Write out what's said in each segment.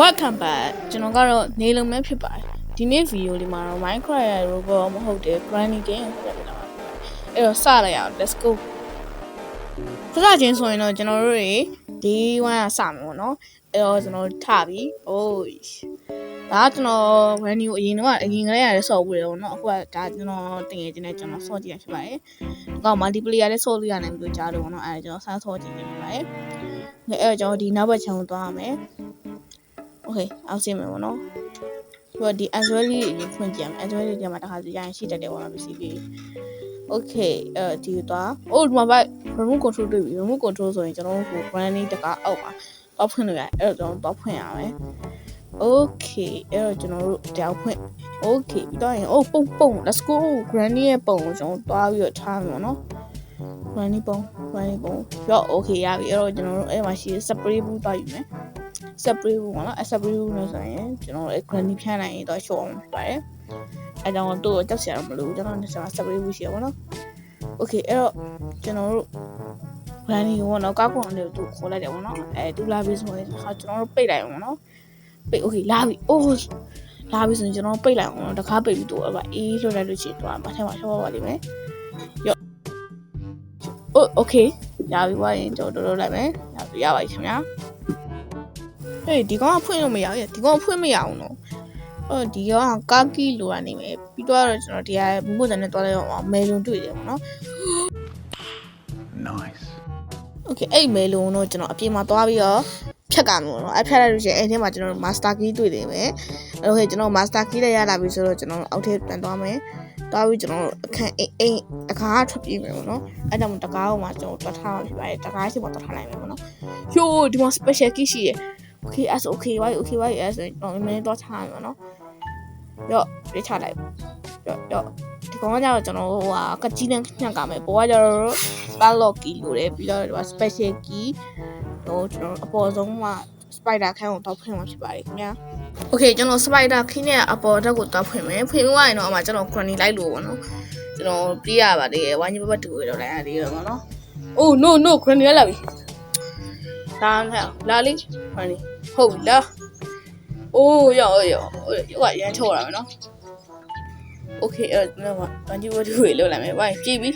What can but ကျွန်တော်ကတော့နေလုံမဲ့ဖြစ်ပါတယ်ဒီနေ့ဗီဒီယိုလေးမှာတော့ Minecraft ရဲ့ robot မဟုတ်တဲ့ grinding game ကိုပြပြတာပါအဲ့တော့စလိုက်အောင် let's go စစချင်းဆိုရင်တော့ကျွန်တော်တို့တွေ day 1ကစမှာပေါ့နော်အဲ့တော့ကျွန်တော်ထပြီဟိုးဒါကျွန်တော် venue အရင်တော့အရင်ကလေးရတယ်ဆော့ဘူးတယ်ပေါ့နော်အခုကဒါကျွန်တော်တင်ရခြင်းနဲ့ကျွန်တော်ဆော့ကြည့်ရဖြစ်ပါတယ်ဒီကောင် multiplayer လည်းဆော့လို့ရတယ်ပြီးတော့ကြားလို့ပေါ့နော်အဲ့ဒါကျွန်တော်စမ်းဆော့ကြည့်နေပါတယ်အဲ့တော့ကျွန်တော်ဒီနောက်ဘက်ချောင်းသွားရမယ် okay အောက်ဆင်းမယ်ပေါ့နော်သူကဒီ Android လေးအရင်ဖွင့်ကြည့်ရမယ် Android လေးဒီမှာတစ်ခါစီရရင်ရှိတတ်တယ်ပေါ့နော် PC လေး okay အဲဒီသွား oh ဒီမှာဗိုက် remote control တွေ့ပြီ remote control ဆိုရင်ကျွန်တော်တို့ဟို branding တကားအောက်မှာတော့ဖွင့်လို့ရတယ်အဲ့တော့ကျွန်တော်တော့ဖွင့်ရမယ် okay အဲ့တော့ကျွန်တော်တို့တောက်ဖွင့် okay ပြီးတော့ရင် oh ပုံပုံ let's go granny ရဲ့ပုံကိုကျွန်တော်တွားပြီးတော့ထားမယ်ပေါ့နော် granny ပုံ granny ပုံရော okay ရပြီအဲ့တော့ကျွန်တော်တို့အဲ့မှာရှိ spray ဘူးတွားယူမယ် separate ဘူးပေါ့နော်အ separate ဘူးလို့ဆိုရင်ကျွန်တော်တို့ granny ဖြန်းနိုင်ရင်တော့ show အောင်ဖြစ်ပါတယ်အဲကြောင့်တို့ကြောက်စရာတော့မလိုဘူးကျွန်တော်တို့ separate ဘူးရှိရပါတော့ okay အဲ့တော့ကျွန်တော်တို့ granny ကိုပေါ့နော်ကောက်ကွန်လေးကိုသူခေါ်လိုက်တယ်ပေါ့နော်အဲသူလာပြီဆိုရင်ခါကျွန်တော်တို့ပိတ်လိုက်အောင်ပေါ့နော်ပိတ် okay လာပြီ oh လာပြီဆိုရင်ကျွန်တော်ပိတ်လိုက်အောင်နော်တကားပိတ်ပြီးတော့အဘအေးလွှတ်လိုက်လို့ရှိရင်တော့ဘာထဲမှာရှော့ပါလိမ့်မယ်ရော့ oh okay ရပြီပါရင်ကျွန်တော်တို့လုပ်လိုက်မယ်ရပြီရပါပြီခင်ဗျာ ဟေးဒီကောင်ကဖွင့်လို့မရဘူးဒီကောင်ဖွင့်မရအောင်နော်အော်ဒီကောင်ကကာကီလိုရနေမယ်ပြီးတော့ကျွန်တော်ဒီကဘူးမစံနဲ့တွားလိုက်အောင်မဲလုံးတွေ့တယ်ပေါ့နော် Nice. okay အဲ့မဲလုံးတော့ကျွန်တော်အပြင်မှာတွားပြီးတော့ဖြတ်ကမယ်ပေါ့နော်အဲ့ဖြတ်လိုက်လို့ရှိရင်အဲ့ထဲမှာကျွန်တော် master key တွေ့တယ်ပဲအဲ့တော့ကျွန်တော် master key လည်းရလာပြီဆိုတော့ကျွန်တော်အောက်ထဲပြန်သွားမယ်တွားပြီးကျွန်တော်အခန်းအိမ်အိမ်အခါထွက်ပြေးမယ်ပေါ့နော်အဲ့ဒါမှတကားပေါ်မှာကျွန်တော်တွားထားမှာဖြစ်ပါတယ်တကားရှိမှာတွားထားနိုင်မယ်ပေါ့နော်ယိုးဒီမှာ special key ရှိရယ် okay အဲ့ဆို okay ဝိုင်း okay ဝိုင်းအဲ့ဆိုရင်တော့မင်းတော့ချာမယ်နော်ရော့ပြချလိုက်ရော့ရော့ဒီကောင်ကကျတော့ကျွန်တော်ဟိုဟာကကြီးနဲ့ညှက်ကမယ်ပေါ်ကကျတော့ padlock key လို့တယ်ပြီးတော့ဒီမှာ special key တော့ကျွန်တော်အပေါ်ဆုံးမှာ spider ခန်းကိုတောက်ဖွင့်မှာဖြစ်ပါတယ်ခင်ဗျာ okay ကျွန်တော် spider key နဲ့အပေါ်တက်ကိုတောက်ဖွင့်မယ်ဖွင့်ပြီးရင်တော့အမှကျွန်တော် granny လိုက်လို့ပေါ့နော်ကျွန်တော်ပြေးရပါသေးတယ်ဝိုင်းကြီးဘက်တူရတော့လိုက်ရသေးတယ်ပေါ့နော် oh no no granny လိုက်လာပြီ ဒါမှမဟုတ်လာလေး granny ဟုတ်ပြီလားအိုးရောရောဟိုကရမ်းချောတာမယ်နော်โอเคအဲ့တော့ဘာကြီးဝတ်တွေလောက်လိုက်မယ်ဘာကြည့်ပြီ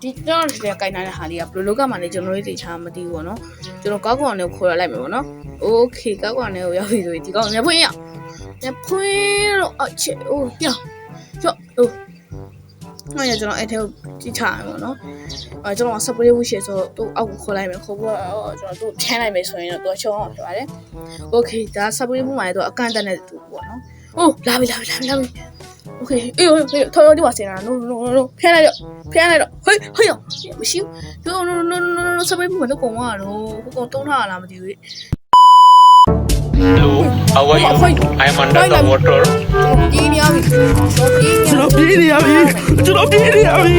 ဒီတော့ဒီကကြိုင်နေတဲ့ဟာလေးကဘယ်လိုလောကမှာလဲကျွန်တော်တို့သိချာမသိဘူးပေါ့နော်ကျွန်တော်ကောက်ကောင်လေးကိုခေါ်ရလိုက်မယ်ပေါ့နော်โอเคကောက်ကောင်လေးကိုရောက်ပြီဆိုရင်ဒီကောင်ညဖွင့်ရညဖွင့်တော့အချေအိုးပြောရောအိုး နောက်ရကျွန်တော်အဲ့ထဲကိုကြီးချရမှာနော်အဲကျွန်တော် spray ဝှက်ရှယ်ဆိုတော့သူ့အောက်ကိုခေါ်လိုက်မယ်ခေါ်ပြီးတော့ကျွန်တော်သူ့ဖြန်းလိုက်မယ်ဆိုရင်တော့သူချုံအောင်ဖြစ်ပါတယ် okay ဒါ spray မှုမှာလည်းသူအကန့်အသတ်နဲ့သူပေါ့နော်အိုးလာပြီလာပြီလာပြီလာပြီ okay အေးဟိုထော်တော်ဒီပါစင်တာ no no no ဖြန်းလိုက်တော့ဖြန်းလိုက်တော့ဟေးဟေးမရှိဘူး no no no no no spray မှုမှာတော့ကုန်သွားတော့ဟိုကောင်တုံးထားတာလားမသိဘူး Hello, how are you? I am under the water. ကျွန်တော်ပြေးနေရပြီကျွန်တော်ပြေးနေရ ကျွန်တော်ပြေးနေရပြီ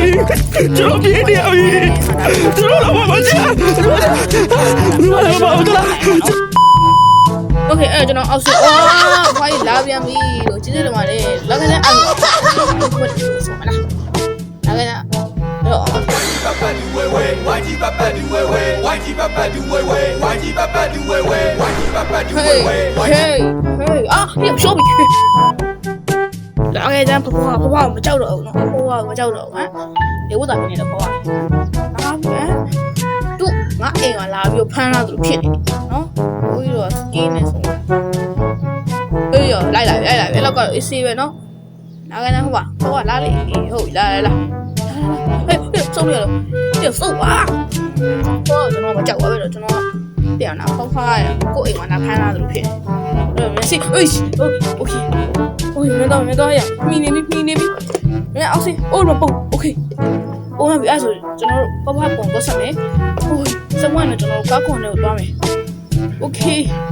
ကျွန်တော်ပြေးနေရပြီကျွန်တော်ပြေးနေရပြီကျွန်တော်တော့မကြဘူးဘာလဲဘာလဲ โอเคအဲ့ကျွန်တော်အောက်ဆဝါဖိုင်လာပြန်ပြီလို့ကျေးဇူးတင်ပါတယ်လာခဲ့တဲ့အဲ့လိုဆိုမလားလာခဲ့တဲ့တော့ Papa do way way, YG Papa do way way, YG Papa do way way, YG Papa do way way, YG Papa do way Hey, way, Hey, hey, hey. အာဟေ့ရှော့ပြီ။လာခဲ့ကြဘဘဘဘမကြောက်တော့ဘူးနော်။ဘဘမကြောက်တော့ဘူးဟမ်။လေဝတ်တာပြနေတော့ဘဘ။ဟာဟမ်။သူငါအိမ်ကလာပြီးဖမ်းလာသူဖြစ်နေနော်။ဘူးကြီးတော့စကင်းနေဆုံး။အေးရလိုက်လိုက်လိုက်လိုက်အဲ့လောက်ကတော့အေးဆေးပဲနော်။လာခဲ့တယ်ဘဘ။ဘဘလာလေ။ဟုတ်ပြီလာလာလာ။ဟေ့ဆုံးရတော့။ပြဆုံးပါ။ဟောကျွန်တော်မကြောက်ပါပဲတော့ကျွန်တော် ပြန်လာဖောက်ဖားရကိုအိမ်ကလာဖမ်းလာသူဖြစ်နေအဲ့မရှိအေးโอเคโอ้ยမတော့မတော့ရမိနေပြီမိနေပြီမအောင်စီအိုးမပုံโอเคပုံရပြီအဲ့ဆိုကျွန်တော်တို့ပပပုံတော့ဆက်မယ်ဟိုစမွန်နဲ့ကျွန်တော်ကားခွန်နဲ့သွားမယ်โอเค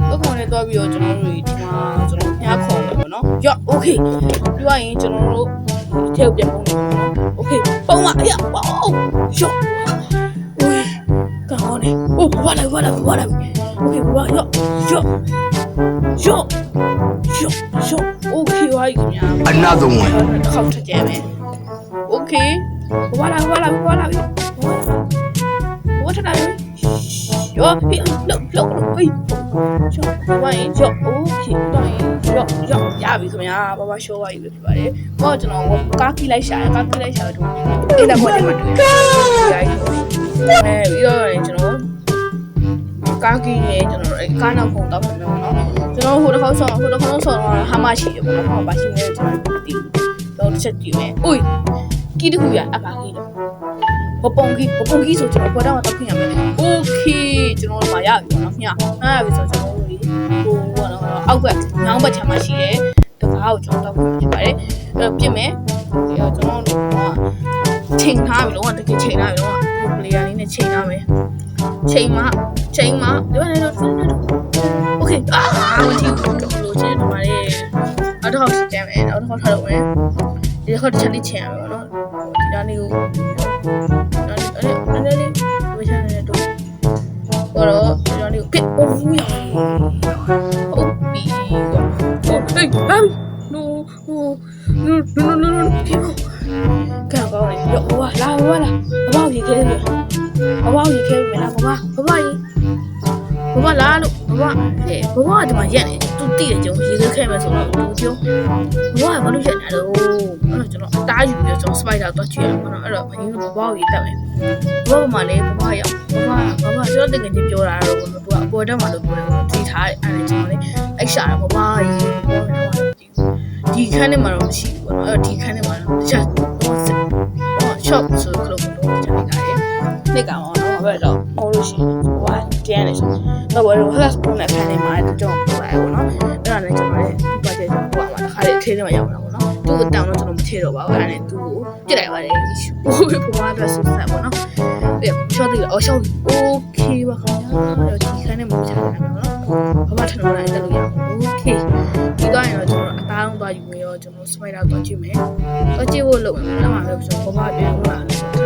ကားခွန်နဲ့သွားပြီးတော့ကျွန်တော်တို့ဒီမှာကျွန်တော်ညားခေါ်မယ်ပေါ့နော်ရော့โอเคပြီးသွားရင်ကျွန်တော်တို့ဒီထဲကိုပြန်ပုံမယ်ပေါ့နော်โอเคပုံမအေးဝေါရော့โอ้ยကော Oh, wala, wala, wala. Okay, wala, yo, yo, yo, yo, yo. Okay, why you now? Another one. How to jam it. Okay. Wala, wala, wala, wala. What did I do? Yo, hey, look, look, look, hey. Yo, why, yo, okay, why, yo, yo. ရပြီခင်ဗျာဘာဘာ show ပါပြီလို့ဖြစ်ပါတယ်။ဟောကျွန်တော်ကားကိလိုက်ရှာကားကိလိုက်ရှာတော့ဒီနေ့တက်ခွက်တွေမှာတွေ့ရတယ်။အဲပြီးတော့ကျွန်တော် ကားကီနဲ့ကျွန်တော်ကားနောက်ပုံတော့ပြန်တော့နော်ကျွန်တော်ဟိုတစ်ခေါက်ဆောဟိုတစ်ခေါက်ဆောတော့ဟာမရှိရပေါ့နော်ဟာမရှိနေကျွန်တော်မသိဘူးတော့တစ်ချက်ကြည့်မယ်။အိုးကီတခုရအပါကီတော့ဘပုံကီဘပုံကီဆိုကျွန်တော်ပေါ်တော့တော့ပြင်ရမယ်။ Okay ကျွန်တော်တို့မှာရပြီပေါ့နော်ခင်ဗျာ။အဲ့ဒါပြီဆိုကျွန်တော်တို့ဒီဟိုဘောနော်အောက်ဘက်ညောင်းဘက်ချမ်းမှာရှိတယ်။တကားကိုကျွန်တော်တောက်ဖို့ဖြစ်ပါတယ်။အဲ့တော့ပြင်မယ်။ဒီတော့ကျွန်တော်တို့ကချိန်ထားပြီလို့တကယ်ချိန်ထားပြီလို့ဟို player လေးနဲ့ချိန်ထားမယ်။ ချိန်မှချိန်မှဒီဘက်လည်းတော့ Okay အာမကြည့်ဘူးတော့လို့ချင်းဒီမှာလေအတော့စီတမ်းမယ်တော့တော့ထားတော့မယ်ဒီခေါက်တစ်ချက်လေးချင်ရမယ်နော်ဒီသားလေးကိုအဲ့ဒါလေးဝေးချင်နေတော့ဘောတော့ဒီသားလေးကိုပြစ်အိုးရဟုတ်ပြီဟုတ်ဟေးဟမ်နိုနိုနိုနိုနိုပြစ်ကောကောင်းလေရောဝါလာဝါလာဘဘောကြီးခဲတယ်ဘဘောကြီးခဲမယ် လားဘဘဘဘကြီးဘဘလာလို့ဘဘဟဲ့ဘဘကဒီမှာရက်နေသူတိတယ်ကျွန်တော်ရေခဲခဲ့မယ်ဆိုတော့သူပြောဘဘကဘာလို့ရက်နေလဲအဲ့တော့ကျွန်တော်အသားယူပြီးကျွန်တော်စပိုက်တာတော့ကြည့်ရမှာနော်အဲ့တော့ဘင်းကဘဘကိုရေတက်မယ်ဘဘမှလည်းဘဘရောက်ဘဘဘဘကျွန်တော်တကယ်ကြီးပြောတာတော့သူကအပေါ်တက်မှာလို့ပြောတယ်ထိထားတယ်အဲ့ဒါကျွန်တော်လည်းလိုက်ရှာတာဘဘရေပြောတယ်တော့ဒီခန်းထဲမှာတော့မရှိဘူးပေါ့နော်အဲ့တော့ဒီခန်းထဲမှာတော့တခြားတော့စစ်ဟော shop ဆိုခလုံးတော့ကျွန်တော်ကြည့်ရတယ်နေ့ကောင်တော့ ဘယ်တော့ဟောလို့ရှိရင်ဘဘတန်းနေဆိုတော့ဘာလို့ hash ပုံနဲ့ခံနေမှာတူကြောပို့လိုက်ပေါ့နော်အဲ့ဒါလည်းကျွန်တော်လည်းဒီ budget ကျွန်တော်ပို့အောင်တစ်ခါလေးထဲထဲမှာရောက်လာပေါ့နော်သူ့ကိုတောင်းတော့ကျွန်တော်မထည့်တော့ပါဘူးအဲ့ဒါနဲ့သူ့ကိုပြစ်လိုက်ပါတယ်ဟိုဘွားအတွက်စူးစမ်းပေါ့နော်ပြီးရှော့သေးတယ်အော်ရှော့ okay ပါခင်ဗျာအဲ့တော့ဒီခန်းနဲ့မှာချထားတယ်ပေါ့နော်ဘာမှထပ်လို့လိုက်တက်လို့ရအောင် okay ဒီတော့ရင်တော့ကျွန်တော်အသားအောင်သွားယူပြီးတော့ကျွန်တော် spider သွားကြည့်မယ်သွားကြည့်ဖို့လုပ်မယ်အဲ့မှာလည်းကျွန်တော်ဘာမှပြန်လို့လာတ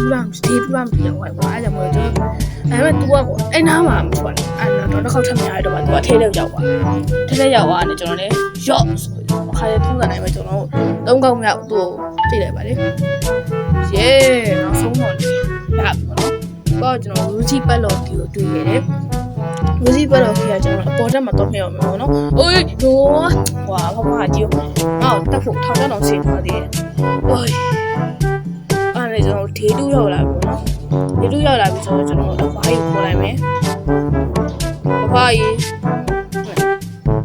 ကြောင့်ကျွန်တော် light 2လောက် day 2လောက်ပြန်သွားပါအဲ့ဒါမှကျွန်တော်အဲ့မဲ့ तू ကကိုအဲ့နားမှာမထွက်ဘူးအဲ့တော့တစ်ခေါက်ထပ်များရတော့ပါ तू ကထဲထဲရောက်သွားထဲထဲရောက်သွားတယ်ကျွန်တော်လည်းရော့ဆိုခါရထုံးစံနိုင်ပဲကျွန်တော်သုံးကောက်မြောက်သူ့ကိုကြည့်လိုက်ပါလေယေနောက်ဆုံးတော့ရပြီပေါ့နော်တော့ကျွန်တော် Ruji ပတ်လော်ဒီကိုတွေ့ရတယ် Ruji ပတ်လော်ကြီးကကျွန်တော်အပေါ်တက်မှာတော့ဖျက်အောင်မယ်ပေါ့နော်အိုးဒိုးဟွာဘာမှကြည့်ငါ့တက်ဖို့ထောင်တက်အောင်ဆင်ထားသေးတယ်အိုး အဲ့ဒါကျွန်တော်ဒေတူရောက်လာပြီပေါ့နော်ဒေတူရောက်လာပြီဆိုတော့ကျွန်တော်အဖွားကြီးခေါ်လိုက်မယ်အဖွားကြီး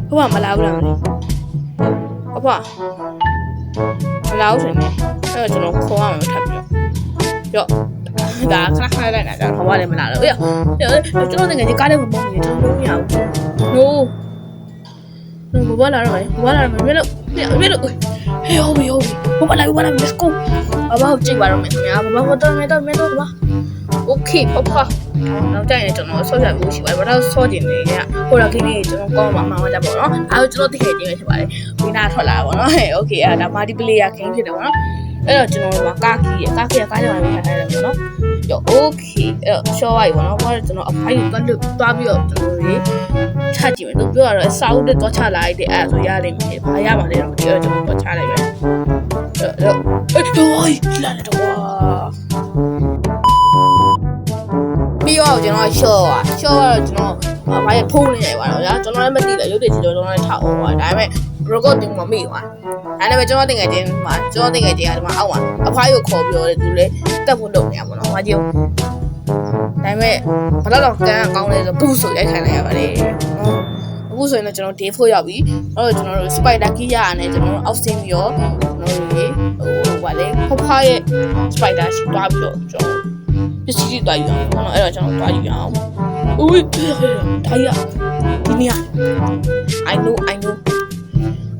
ဘုရားမလာဘူးလားမသိအဖွားမလာဘူးထင်တယ်အဲ့တော့ကျွန်တော်ခေါ်ရမှာထပ်ပြီးတော့ရော့ဒါခဏခဏလိုက်နေတာတော့ဘာမှလည်းမလာတော့အေးကျွန်တော်တကယ်ကြီးကားလေးမပုံနေကျွန်တော်လုံးမရဘူး no no ဘာလာတော့ဘာလာတော့မင်းတို့မင်းတို့ဟေးဟုတ်ပြီဟုတ်ပြီ ဘာလာဘာလာ let's go ဘာဘာကြည့်ပါတော့မယ်ခင်ဗျာဘာဘာတော့မင်းတို့မင်းတို့ဘာ okay ပပနောက်ကြရင်ကျွန်တော်ဆော့ရဖို့ရှိပါတယ်ဘာလို့ဆော့တင်နေရဟိုလာကိနေကျွန်တော်ကောင်းမှမှမကြပါတော့အဲကျွန်တော်တကယ်ကြည့်နေဖြစ်ပါတယ်ဝိနာထွက်လာပါတော့ဟဲ့ okay အဲဒါ multiplayer game ဖြစ်တယ်ပေါ့နော်အဲ့တော့ကျွန်တော်တို့ကကားကီးရကားကီးရကားကြောင်ရထားတယ်ပေါ့နော်ရော okay အဲ့တော့ short ရပါတော့ဘာလို့ကျွန်တော်အဖိုင်းကိုတွတ်တွားပြီးတော့ကျွန်တော်တို့ချကြည့်မယ်သူပြောရတော့စာအုပ်တွေတော့ချလာလိုက်တယ်အဲ့ဒါဆိုရလိမ့်မယ်ဘာရမှာလဲတော့ဒီတော့ကျွန်တော်တော့ချလိုက်မယ်အဲ့ တော့အဲ့တော့လာတော့ပြီးတော့ကျွန်တော်ရှော့ပါရှော့ကတော့ကျွန်တော်ဘာရဖုန်းနေရပါတော့ဗျာကျွန်တော်လည်းမသိတယ်ရုပ်တွေချီတော့ကျွန်တော်လည်းထောက်အောင်ပါဒါပေမဲ့ record တင်မမိပါအဲ့ဒါပေမဲ့ကျွန်တော်တင်ငယ်ချင်းမှာကျွန်တော်တင်ငယ်ချင်းကဒီမှာအောက်မှာအဖွားကိုခေါ်ပြောတယ်သူလည်းတက်ဖို့လုပ်နေရပါတော့။ဘာကြည့်ဒါပေမဲ့ဘာလို့တော့ကန်းကောင်းလဲဆိုဘူးဆိုရိုက်ခိုင်းလိုက်ရပါတယ်နော် အခုဆိုရင်တော့ကျွန်တော် day 4ရောက်ပြီအဲ့တော့ကျွန်တော်တို့ spider key ရရတယ်ကျွန်တော်တို့အောက်ဆင်းပြီးတော့ကျွန်တော်တို့ရေဟိုဗာလေဖဖရဲ့ spider ရှိသွားပြီးတော့ကျွန်တော်ပစ္စည်းတွေတွားယူအောင်ပေါ့နော်အဲ့တော့ကျွန်တော်တွားယူအောင်ဦးဒါရဒီနေရာ I know I know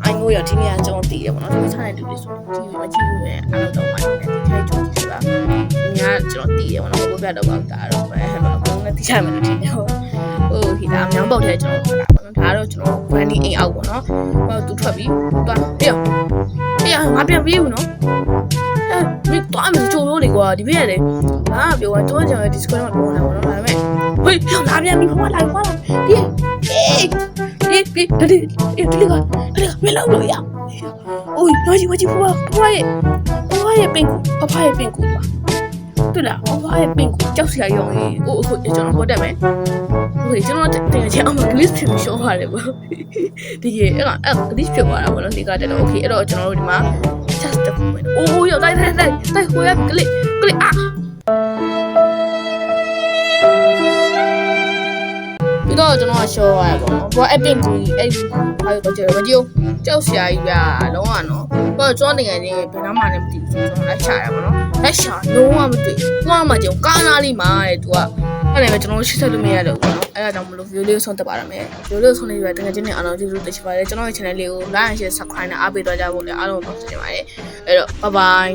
I know ရဒီနေရာကျွန်တော်တည်တယ်ပေါ့နော်ဒီချတဲ့လူတွေဆိုကြည့်မကြည့်ဘူးလေအဲ့တော့တော့မှဒီထိုက်ကြည့်ကြည့်ပါဒီနေရာကျွန်တော်တည်တယ်ပေါ့နော်ဘိုးပြတော့ပါဒါတော့ပဲဟဲ့မအကုန်နဲ့တည်ရမယ်လို့ထင်တယ်ဟုတ်ဟိုဒီဒါအမြောင်းပုတ်တဲ့ကျွန်တော်ခေါ်တာပေါ့ နော်ဒါတော့ကျွန်တော် branding အိမ်အောက်ပေါ့နော်ဟိုသူထွက်ပြီးသွားပြေးပြေးငါပြန်ပြေးဘူးနော်အဲမင်းသွားမယ်ချိုးလို့လေကွာဒီဘေးရတယ်ဟာပြောရင်တွန်းကျွန်တော် Discord မှာပြောနေတာပေါ့နော်ဒါပေမဲ့ဟေးပြောလာပြန်ပြီဘာလာဘာလာပြေးပြေးပြေးပြေးတည်းတည်းကတည်းကမလောက်လို့ရအိုးမကြီးမကြီးဖွားဖွားရဲ့ဖွားရဲ့ပင်ကူဖဖရဲ့ပင်ကူပါ တွေ့လားဟောဘာရဲ့ pink ကိုကြောက်စရာရောင်းရင်ဟိုအခုကျွန်တော်ပေါ်တက်မယ်ဟိုကျွန်တော်တင်ချင်အောင် glitch ဖြစ်ရှော့ရတယ်ပေါ့ဒီကအဲ့ကအဲ့ glitch ဖြစ်သွားတာပေါ့နော်ဒီကတက်တော့ okay အဲ့တော့ကျွန်တော်တို့ဒီမှာ just တက်မယ်အိုးရောက်တိုက်တိုက်တိုက်တိုက်ဟိုရ click click အာ ရှော့ရတယ်ပေါ့နော်ဘောအပင်ကိုအဲ့ဘာလို့တော့ကြည့်မကြည့်ကြောက်စရာကြီးပြလုံးဝနော်ဘောကျွန်တော်တကယ်ချင်းဘယ်နှမှလည်းမသိဘူးကျွန်တော်လက်ချရပါတော့လက်ချလုံးဝမသိဘူး။သွားမှကျုံကားနာလေးမှာတဲ့သူကအဲ့လည်းပဲကျွန်တော်ရှစ်ဆက်လို့မရတော့ဘူးနော်။အဲ့ဒါကြောင့်မလို့ view လေးကိုဆုံးသက်ပါရမယ်။ view လေးကိုဆုံးနေပြီတကယ်ချင်းနဲ့အားလုံးကျေးဇူးတင်ချင်ပါတယ်။ကျွန်တော်ရဲ့ channel လေးကို like and share subscribe နဲ့အားပေးတော့ကြဖို့လည်းအားလုံးကိုပြောချင်ပါတယ်။အဲ့တော့ bye bye